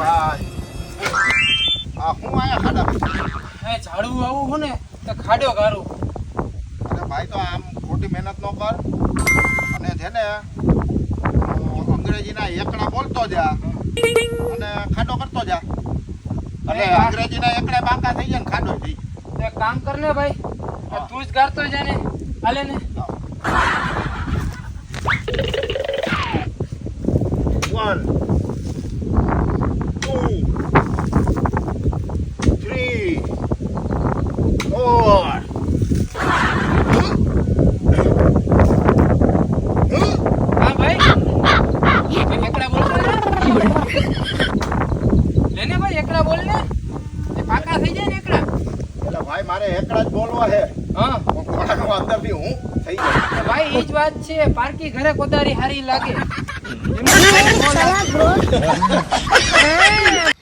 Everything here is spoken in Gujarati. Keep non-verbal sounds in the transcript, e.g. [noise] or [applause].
ભાઈ. આ હું આયા ખાડા એ ઝાડવું આવું હું ને તો ખાડો ગારું. અરે ભાઈ તો આમ ખોટી મહેનત ન કર. અને છે ને અંગ્રેજીના એકડા બોલતો જા. અને ખાડો કરતો જા. અને અરે અંગ્રેજીના એકડા બાંકા થઈ જાય ને ખાડો થઈ એક કામ કર ને ભાઈ તું જ ગારતો હાલે ને. વન ટુ થ્રી ફોર હા ભાઈ તો એકડા બોલતો જા. લે ને ભાઈ એકડા બોલ ને એ પાકા થઈ જાય ને એકડા એટલે ભાઈ? મારે એકડા જ બોલવા છે. હા. ઘોડાનો અંદરથી હું થઈ જાય ભાઈ એ જ વાત છે. પારકી ઘરે કોદારી હારી લાગે. [laughs] [laughs]